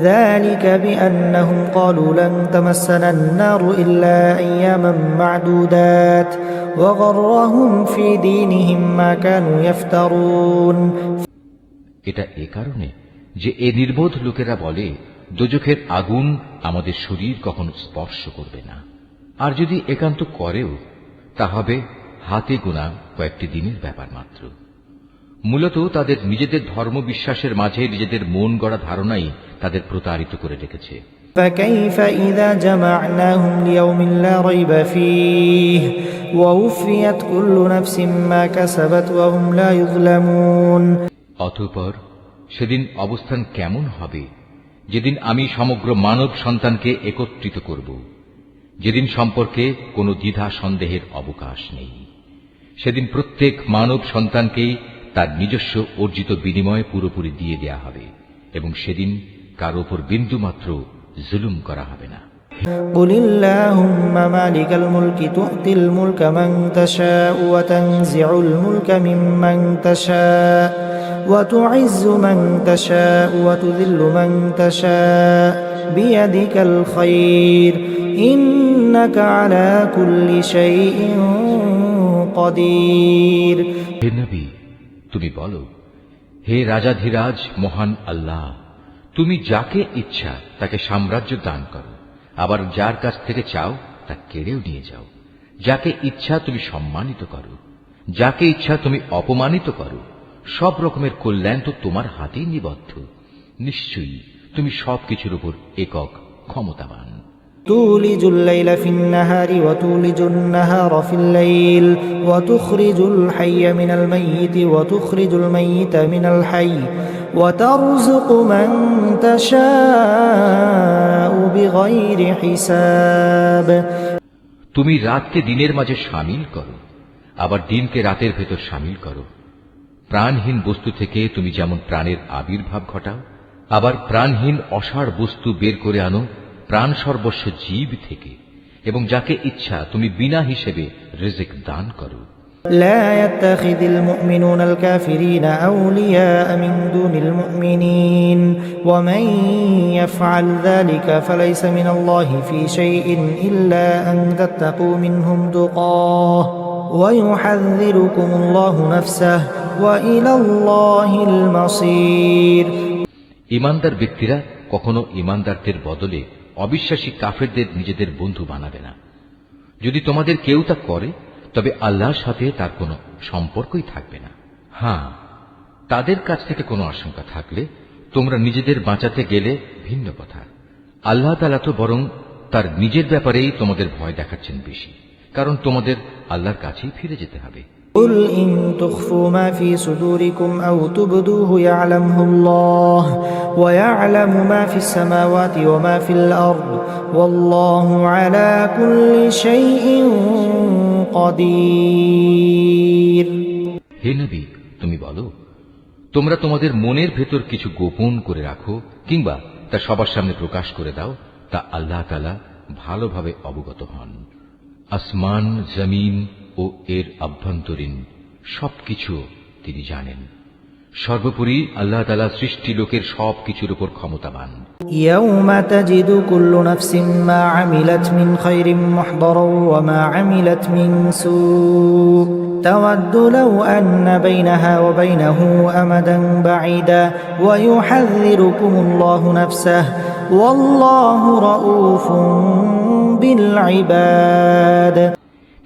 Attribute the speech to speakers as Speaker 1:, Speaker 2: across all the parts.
Speaker 1: ذلك بأنهم قالوا لن تمسنا النار إلا أياما معدودات وغرهم في دينهم ما كانوا يفترون
Speaker 2: এটা এ কারণে যে এ নির্বোধ লোকেরা বলে দোজখের আগুন আমাদের শরীর কখনো স্পর্শ করবে না আর যদি একান্ত করেও তা হবে হাতে গোনা কয়েকটি দিনের ব্যাপার মাত্র মূলত তাদের নিজেদের ধর্ম বিশ্বাসের মাঝে নিজেদের মন গড়া ধারণাই তাদের প্রতারিত করে রেখেছে
Speaker 1: فكيف إذا جمعناهم ليوم لا ريب فيه ووفيت كل نفس ما كسبت وهم لا يظلمون
Speaker 2: অতঃপর সেদিন অবস্থান কেমন হবে যেদিন আমি সমগ্র মানব সন্তানকে একত্রিত করব যেদিন সম্পর্কে কোনো দ্বিধা সন্দেহের অবকাশ নেই সেদিন প্রত্যেক মানব সন্তানকেই তার নিজস্ব অর্জিত বিনিময় পুরোপুরি দিয়ে দেয়া হবে এবং সেদিন কার ওপর বিন্দুমাত্র জুলুম করা হবে না
Speaker 1: قل اللهم مالك الملك تؤتي الملك من تشاء وتنزع الملك ممن تشاء وتعز من تشاء وتذل من تشاء بيدك الخير إنك على كل شيء قدير
Speaker 2: হে নবী তুমি বলো, হে রাজাধিরাজ মহান আল্লাহ, তুমি যাকে ইচ্ছা তাকে সাম্রাজ্য দান করো, আবার যার কাছ থেকে চাও তা কেড়েও নিয়ে যাও। যাকে ইচ্ছা তুমি সম্মানিত করো, যাকে ইচ্ছা তুমি অপমানিত করো, সব রকমের কল্যাণ তো তোমার হাতেই নিবদ্ধ। নিশ্চয়ই তুমি সবকিছুর উপর একক ক্ষমতাবান।
Speaker 1: تولج الليل في النهار وتولج النهار في الليل وتخرج الحي من الميت وتخرج الميت من الحي وترزق من تشاء بغير حساب
Speaker 2: তুমি রাতকে দিনের মাঝে সামিল করো আবার দিনকে রাতের ভেতর সামিল করো প্রাণহীন বস্তু থেকে তুমি যেমন প্রাণের আবির্ভাব ঘটাও আবার প্রাণহীন অসার বস্তু বের করে আনো প্রাণ সর্বস্ব জীব থেকে এবং যাকে ইচ্ছা তুমি বিনা হিসেবে রিজিক দান করো
Speaker 1: لا يتخذ المؤمنون الكافرين أولياء من دون المؤمنين ومن يفعل ذلك فليس من الله في شيء إلا أن تتقوا منهم تقاه ويحذركم الله نفسه وإلى الله المصير
Speaker 2: ইমানদার ব্যক্তিরা কখনো ইমানদারদের বদলে অবিশ্বাসী কাফেরদের নিজেদের বন্ধু বানাবে না। যদি তোমাদের কেউ তা করে, তবে আল্লাহর সাথে তার কোনো সম্পর্কই থাকবে না। হ্যাঁ তাদের কাছ থেকে কোনো আশঙ্কা থাকলে তোমরা নিজেদের বাঁচাতে গেলে ভিন্ন কথা। আল্লাহ তালা তো বরং তার নিজের ব্যাপারেই তোমাদের ভয় দেখাচ্ছেন বেশি, কারণ তোমাদের আল্লাহর কাছেই ফিরে যেতে হবে।
Speaker 1: قل إن تخفوا ما في صدوركم أو تبدوه يعلمه الله ويعلم ما في السماوات وما في الأرض والله على كل شيء قدير
Speaker 2: হে নবী তুমি বলো তোমরা তোমাদের মনের ভেতর কিছু গোপন করে রাখো কিংবা তা সবার সামনে প্রকাশ করে দাও তা আল্লাহ তালা ভালোভাবে অবগত হন আসমান জমিন ও এর আভ্যন্তরীণ সবকিছু তিনি জানেন সর্বোপরি আল্লাহ তালা সৃষ্টি লোকের সব কিছুর উপর ক্ষমতাবান
Speaker 1: يوم تجد كل نفس ما عملت من خير محضرا وما عملت من سوء تود لو أن بينها وبينه أمدا بعيدا ويحذركم الله نفسه والله رؤوف بالعباد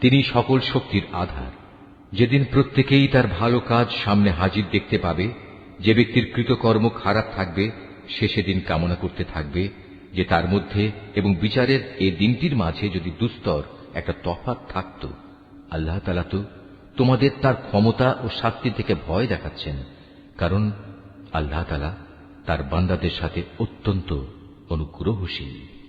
Speaker 2: তিনি সকল শক্তির আধার। যেদিন প্রত্যেকেই তার ভালো কাজ সামনে হাজির দেখতে পাবে, যে ব্যক্তির কৃতকর্ম খারাপ থাকবে, সে সেদিন কামনা করতে থাকবে যে তার মধ্যে এবং বিচারের এই দিনটির মাঝে যদি দুস্তর একটা তফাৎ থাকত, আল্লাহ তালা তো তোমাদের তার ক্ষমতা ও শাস্তি থেকে ভয় দেখাচ্ছেন, কারণ আল্লাহ তালা তার বান্দাদের সাথে অত্যন্ত অনুগ্রহশীল।